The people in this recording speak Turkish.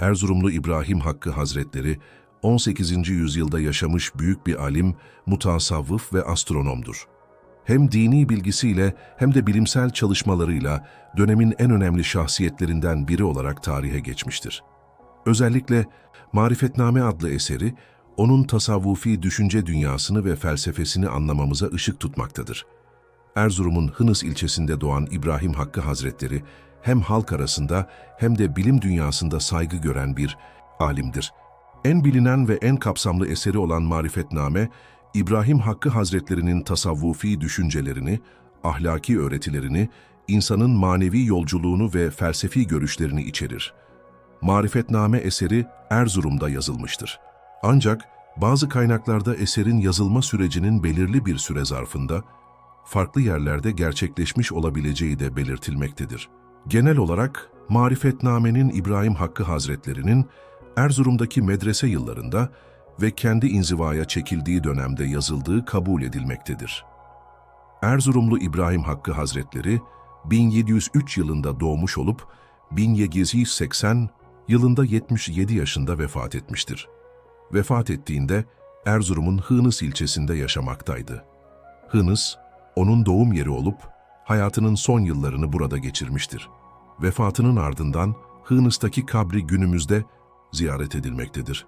Erzurumlu İbrahim Hakkı Hazretleri, 18. yüzyılda yaşamış büyük bir alim, mutasavvıf ve astronomdur. Hem dini bilgisiyle hem de bilimsel çalışmalarıyla dönemin en önemli şahsiyetlerinden biri olarak tarihe geçmiştir. Özellikle Marifetname adlı eseri, onun tasavvufi düşünce dünyasını ve felsefesini anlamamıza ışık tutmaktadır. Erzurum'un Hınıs ilçesinde doğan İbrahim Hakkı Hazretleri, hem halk arasında hem de bilim dünyasında saygı gören bir alimdir. En bilinen ve en kapsamlı eseri olan Marifetname, İbrahim Hakkı Hazretlerinin tasavvufi düşüncelerini, ahlaki öğretilerini, insanın manevi yolculuğunu ve felsefi görüşlerini içerir. Marifetname eseri Erzurum'da yazılmıştır. Ancak bazı kaynaklarda eserin yazılma sürecinin belirli bir süre zarfında, farklı yerlerde gerçekleşmiş olabileceği de belirtilmektedir. Genel olarak Marifetname'nin İbrahim Hakkı Hazretlerinin Erzurum'daki medrese yıllarında ve kendi inzivaya çekildiği dönemde yazıldığı kabul edilmektedir. Erzurumlu İbrahim Hakkı Hazretleri 1703 yılında doğmuş olup 1780 yılında 77 yaşında vefat etmiştir. Vefat ettiğinde Erzurum'un Hınıs ilçesinde yaşamaktaydı. Hınıs, onun doğum yeri olup hayatının son yıllarını burada geçirmiştir. Vefatının ardından Hınıs'taki kabri günümüzde ziyaret edilmektedir.